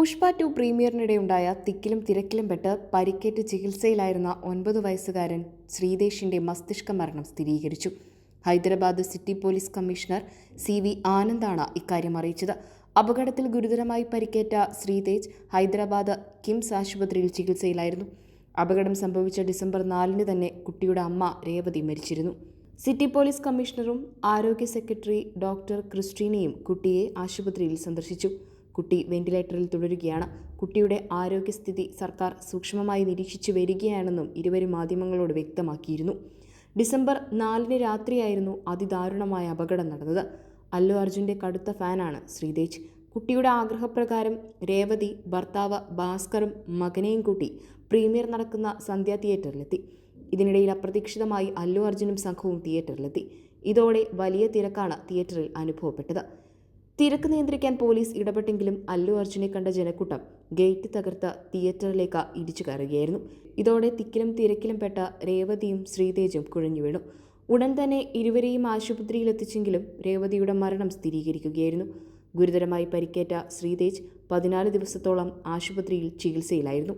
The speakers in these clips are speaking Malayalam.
പുഷ്പ ടു പ്രീമിയറിനിടെയുണ്ടായ തിക്കിലും തിരക്കിലും പെട്ട് പരിക്കേറ്റ് ചികിത്സയിലായിരുന്ന ഒൻപത് വയസ്സുകാരൻ ശ്രീദേശിന്റെ മസ്തിഷ്ക മരണം സ്ഥിരീകരിച്ചു. Hyderabad city police commissioner C V ആനന്ദാണ് ഇക്കാര്യം അറിയിച്ചത്. അപകടത്തിൽ ഗുരുതരമായി പരിക്കേറ്റ ശ്രീതേജ് ഹൈദരാബാദ് കിംസ് ആശുപത്രിയിൽ ചികിത്സയിലായിരുന്നു. അപകടം സംഭവിച്ച ഡിസംബർ നാലിന് തന്നെ കുട്ടിയുടെ അമ്മ രേവതി മരിച്ചിരുന്നു. സിറ്റി പോലീസ് കമ്മീഷണറും ആരോഗ്യ സെക്രട്ടറി ഡോക്ടർ ക്രിസ്റ്റീനയും കുട്ടിയെ ആശുപത്രിയിൽ സന്ദർശിച്ചു. കുട്ടി വെന്റിലേറ്ററിൽ തുടരുകയാണ്. കുട്ടിയുടെ ആരോഗ്യസ്ഥിതി സർക്കാർ സൂക്ഷ്മമായി നിരീക്ഷിച്ചു വരികയാണെന്നും ഇരുവരും മാധ്യമങ്ങളോട് വ്യക്തമാക്കിയിരുന്നു. ഡിസംബർ നാലിന് രാത്രിയായിരുന്നു അതിദാരുണമായ അപകടം നടന്നത്. അല്ലു അർജുന്റെ കടുത്ത ഫാനാണ് ശ്രീതേജ്. കുട്ടിയുടെ ആഗ്രഹപ്രകാരം രേവതി ഭർത്താവ് ഭാസ്കറും മകനെയും കൂട്ടി പ്രീമിയർ നടക്കുന്ന സന്ധ്യ തിയേറ്ററിലെത്തി. ഇതിനിടയിൽ അപ്രതീക്ഷിതമായി അല്ലു അർജുനും സംഘവും തിയേറ്ററിലെത്തി. ഇതോടെ വലിയ തിരക്കാണ് തിയേറ്ററിൽ അനുഭവപ്പെട്ടത്. തിരക്ക് നിയന്ത്രിക്കാൻ പോലീസ് ഇടപെട്ടെങ്കിലും അല്ലു അർജുനെ കണ്ട ജനക്കൂട്ടം ഗേറ്റ് തകർത്ത തിയേറ്ററിലേക്ക് ഇടിച്ചു കയറുകയായിരുന്നു. ഇതോടെ തിക്കിലും തിരക്കിലും പെട്ട രേവതിയും ശ്രീതേജും കുഴഞ്ഞു വീണു. ഉടൻ തന്നെ ഇരുവരെയും ആശുപത്രിയിലെത്തിച്ചെങ്കിലും രേവതിയുടെ മരണം സ്ഥിരീകരിക്കുകയായിരുന്നു. ഗുരുതരമായി പരിക്കേറ്റ ശ്രീതേജ് പതിനാല് ദിവസത്തോളം ആശുപത്രിയിൽ ചികിത്സയിലായിരുന്നു.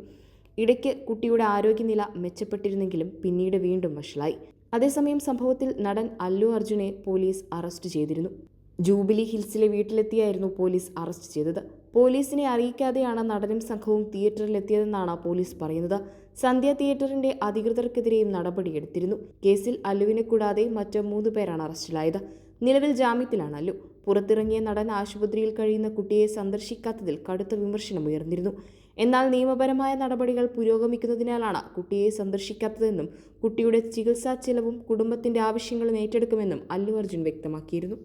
ഇടയ്ക്ക് കുട്ടിയുടെ ആരോഗ്യനില മെച്ചപ്പെട്ടിരുന്നെങ്കിലും പിന്നീട് വീണ്ടും വഷളായി. അതേസമയം സംഭവത്തിൽ നടൻ അല്ലു അർജുനെ പോലീസ് അറസ്റ്റ് ചെയ്തിരുന്നു. ജൂബിലി ഹിൽസിലെ വീട്ടിലെത്തിയായിരുന്നു പോലീസ് അറസ്റ്റ് ചെയ്തത്. പോലീസിനെ അറിയിക്കാതെയാണ് നടനും സംഘവും തിയേറ്ററിലെത്തിയതെന്നാണ് പോലീസ് പറയുന്നത്. സന്ധ്യ തിയേറ്ററിന്റെ അധികൃതർക്കെതിരെയും നടപടിയെടുത്തിരുന്നു. കേസിൽ അല്ലുവിനെ കൂടാതെ മറ്റ് മൂന്ന് പേരാണ് അറസ്റ്റിലായത്. നിലവിൽ ജാമ്യത്തിലാണ് അല്ലു. പുറത്തിറങ്ങിയ നടൻ ആശുപത്രിയിൽ കഴിയുന്ന കുട്ടിയെ സന്ദർശിക്കാത്തതിൽ കടുത്ത വിമർശനം ഉയർന്നിരുന്നു. എന്നാൽ നിയമപരമായ നടപടികൾ പുരോഗമിക്കുന്നതിനാലാണ് കുട്ടിയെ സന്ദർശിക്കാത്തതെന്നും കുട്ടിയുടെ ചികിത്സാ ചെലവും കുടുംബത്തിന്റെ ആവശ്യങ്ങളും ഏറ്റെടുക്കുമെന്നും അല്ലു അർജുൻ വ്യക്തമാക്കിയിരുന്നു.